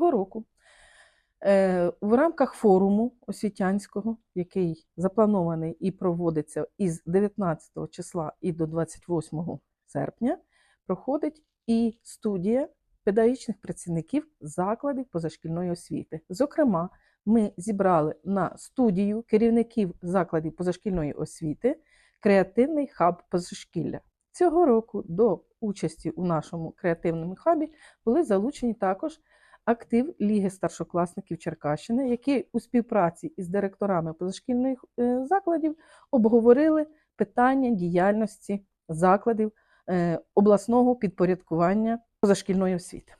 Цього року е, в рамках форуму освітянського, який запланований і проводиться із 19 числа і до 28 серпня, проходить і студія педагогічних працівників закладів позашкільної освіти. Зокрема, ми зібрали на студію керівників закладів позашкільної освіти креативний хаб позашкілля. Цього року до участі у нашому креативному хабі були залучені також актив Ліги старшокласників Черкащини, які у співпраці із директорами позашкільних е, закладів обговорили питання діяльності закладів е, обласного підпорядкування позашкільної освіти.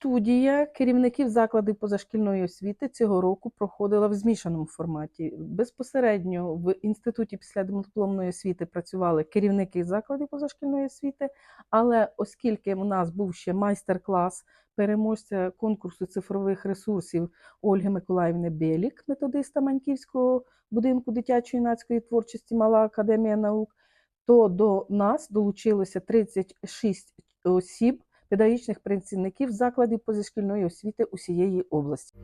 Студія керівників закладів позашкільної освіти цього року проходила в змішаному форматі. Безпосередньо в інституті післядипломної освіти працювали керівники закладів позашкільної освіти. Але оскільки у нас був ще майстер-клас переможця конкурсу цифрових ресурсів Ольги Миколаївни Белік, методиста Маньківського будинку дитячої юнацької творчості Мала Академія наук, то до нас долучилося 36 осіб педагогічних працівників закладів позашкільної освіти усієї області.